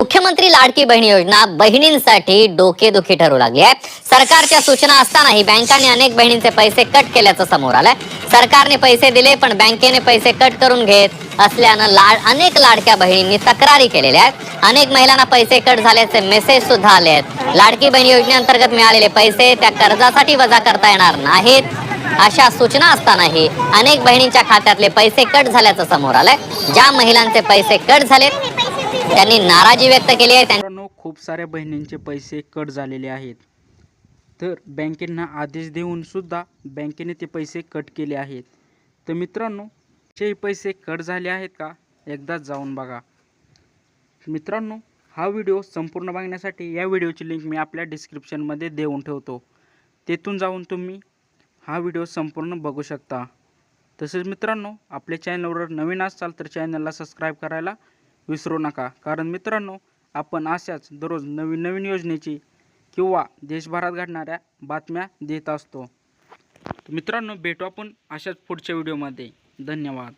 मुख्यमंत्री लाडकी बहीण योजना बहिणींसाठी डोकेदुखी ठरू लागली आहे. सरकारच्या सूचना असतानाही बँकांनी अनेक बहिणींचे पैसे कट केल्याचं समोर आलंय. सरकारने पैसे दिले पण बँकेने पैसे कट करून घेत असल्यानं लाड अनेक लाडक्या बहिणींनी तक्रारी केलेल्या आहेत. अनेक महिलांना पैसे कट झाल्याचे मेसेज सुद्धा आले आहेत. लाडकी बहीण योजनेअंतर्गत मिळालेले पैसे त्या कर्जासाठी वजा करता येणार नाहीत अशा सूचना असतानाही अनेक बहिणींच्या खात्यातले पैसे कट झाल्याचं समोर आलंय. ज्या महिलांचे पैसे कट झालेत त्यांनी नाराजी व्यक्त केली आहे. मित्रांनो खूप साऱ्या बहिणींचे पैसे कट झालेले आहेत. तर बँकेंना आदेश देऊन सुद्धा बँकेने ते पैसे कट केले आहेत. तर मित्रांनो हे पैसे कट झाले आहेत का? एकदा जाऊन बघा. मित्रांनो हा व्हिडिओ संपूर्ण बघण्यासाठी या व्हिडिओची लिंक मी आपल्या डिस्क्रिप्शनमध्ये देऊन ठेवतो. तेथून जाऊन तुम्ही हा व्हिडिओ संपूर्ण बघू शकता. तसेच मित्रांनो आपल्या चॅनलवर नवीन असाल तर चॅनलला सबस्क्राईब करायला विसरू नका. कारण मित्रांनो आपण अशाच दररोज नवीन नवीन योजनेची किंवा देशभरात घडणाऱ्या बातम्या देत असतो. मित्रांनो भेटू आपण अशाच पुढच्या व्हिडिओमध्ये. धन्यवाद.